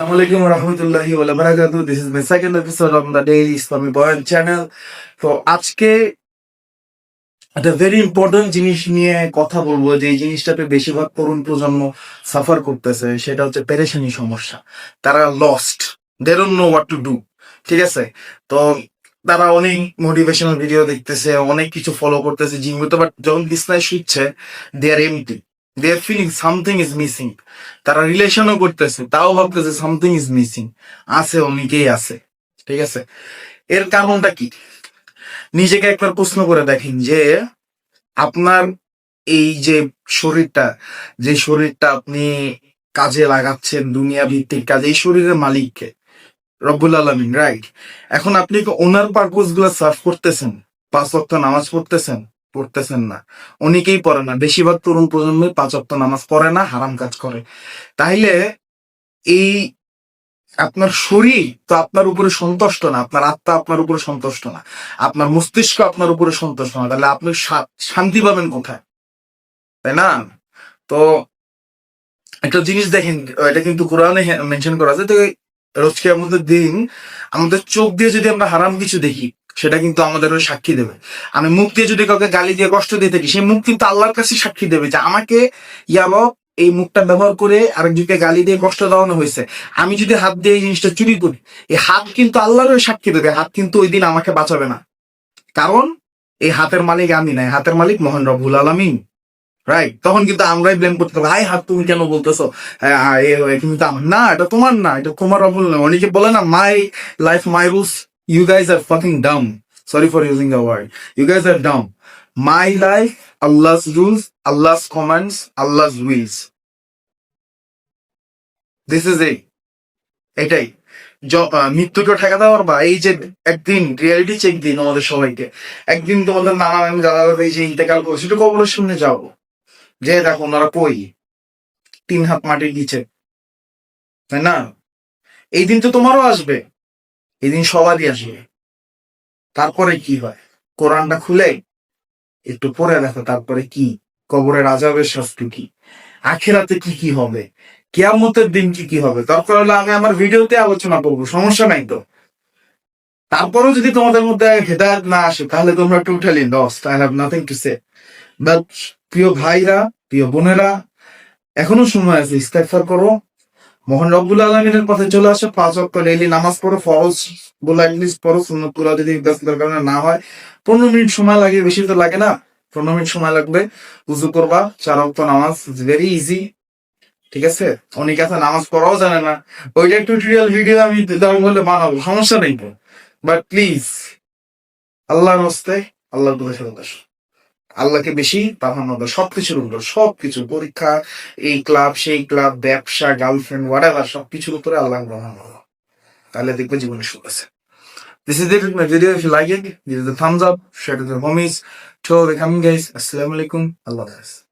Assalamualaikum warahmatullahi wabarakatuh. This is my second episode on the Daily Islamic Boyan channel. তো আজকে একটা very important জিনিস নিয়ে কথা বলব, যে জিনিসটাতে বেশিরভাগ তরুণ প্রজন্ম সাফার করতেছে, সেটা হচ্ছে পেরেশানি সমস্যা তারা lost they don't know what to do ঠিক আছে তো তারা অনেক মোটিভেশনাল ভিডিও দেখতেছে, অনেক কিছু ফলো করতেছে জিম করতে বাট যখন বিছনায় শুচ্ছে they are empty they are feeling something is missing তারা রিলেশনও করতেছে, তাও ভাবতেছে সামথিং ইজ মিসিং আছে অনেকেই আছে, ঠিক আছে? এর কারণটা কি? নিজেকে একবার প্রশ্ন করে দেখেন যে, আপনার এই যে শরীরটা যে শরীরটা আপনি কাজে লাগাচ্ছেন দুনিয়া ভিত্তিক কাজে, এই শরীরের মালিককে, রব্বুল আলমিন রাইট এখন আপনি ওনার পারপোজগুলা সার্ভ করতেছেন? পাঁচ ওয়াক্ত নামাজ পড়তেছেন? পড়তেছেন না। অনেকেই পড়ে না। বেশিরভাগ তরুণ প্রজন্মে পাঁচ ওয়াক্ত নামাজ পড়ে না, হারাম কাজ করে। তাইলে এই আপনার শরীর তো আপনার উপরে সন্তুষ্ট না, আপনার আত্মা আপনার উপরে সন্তুষ্ট না। আপনার মস্তিষ্ক আপনার উপরে সন্তুষ্ট না। তাহলে আপনি শান্তি পাবেন কোথায়? তাই না? তো একটা জিনিস দেখেন, এটা কিন্তু কোরআনে মেনশন করা আছে। তো রোজকে আমাদের দিন আমাদের চোখ দিয়ে যদি আমরা হারাম কিছু দেখি সেটা কিন্তু আমাদের হয়ে সাক্ষী দেবে। আমি মুখ দিয়ে যদি কাউকে গালি দিয়ে কষ্ট দিয়ে থাকি সেই মুখ কিন্তু আল্লাহর কাছে সাক্ষী দেবে যে আমাকে ইয়ারব এই মুখটা ব্যবহার করে আরেকজনকে গালি দিয়ে কষ্ট দেওয়ানো হয়েছে। আমি যদি হাত দিয়ে এই জিনিসটা চুরি করি এই হাত কিন্তু আল্লাহর হয়ে সাক্ষী দেবে হাত কিন্তু ওই দিন আমাকে বাঁচাবে না। কারণ এই হাতের মালিক আমি নাই হাতের মালিক মোহন রবুল আলমিন। রাইট তখন কিন্তু আমরাই ব্লেম করতে হবে হাই হাত তুমি কেন বলতেছো? হ্যাঁ, এ কিন্তু না এটা তোমার না এটা তোমার রবুল না অনেকে বলে না my life my rules you guys are fucking dumb sorry for using the word you guys are dumb my life Allah's rules Allah's commands Allah's wills this is a এটাই। মৃত্যুকে ঠেকাতে পারবা? এই যে একদিন রিয়েলিটি চেক দিন আমাদের সবাইকে। একদিন তোমাদের নানা নানি দাদা দাদা এই যে ইন্তেকাল করছে সেটা কবরের সামনে যাও। যে দেখো, ওনারা কই? তিন হাত মাটির নিচে। তাই না? এই দিন তো তোমারও আসবে। এই দিন সবারই আসবে। তারপরে কি হয়? কোরআনটা খুলে একটু পড়ে দেখো, তারপরে কি? কবরের আজাবের শাস্তি কি? আখেরাতে কি কি হবে? কেয়ামতের দিন কি কি হবে? দরকার হলে আমি আমার ভিডিওতে আলোচনা করব, সমস্যা নাই তো। তারপরেও যদি তোমাদের মধ্যে হেদায়ত না আসে, তাহলে তোমরা totally lost I have nothing to say প্রিয় ভাইরা, প্রিয় বোনেরা, এখনও সময় আছে, ইস্তেগফার করো। মোহন রব্বুল আলমিনের পথে চলে আসে, পাঁচ অক্ট ডেইলি নামাজ পড়ো, ফরজ বলে অ্যাটলিস্ট পড়ো পুরা যদি ব্যস্ততার কারণে না হয়, পনেরো মিনিট সময় লাগে, বেশি তো লাগে না, পনেরো মিনিট সময় লাগবে, উজু করবা, চার অক্ট নামাজ ভেরি ইজি ঠিক আছে? অনেকে আছে, নামাজ পড়াও জানে না। ওইটা টিউটোরিয়াল ভিডিও আমি দাম বলে বানাবো সমস্যা নেই বাট প্লিজ আল্লাহর হস্তে ফেরত আসো আল্লাহকে বেশি প্রাধান্য দেয় সবকিছুর উপর সবকিছু পরীক্ষা এই ক্লাব সেই ক্লাব ব্যবসা গার্লফ্রেন্ড হোয়াট সবকিছুর উপরে আল্লাহ গ্রহণ হলো তাহলে দেখবে জীবনে সুখ আছে This is it with my video. If you like it, give it a thumbs up, share it with your homies. Till the coming guys. Assalamu alaikum. Allah Hafiz.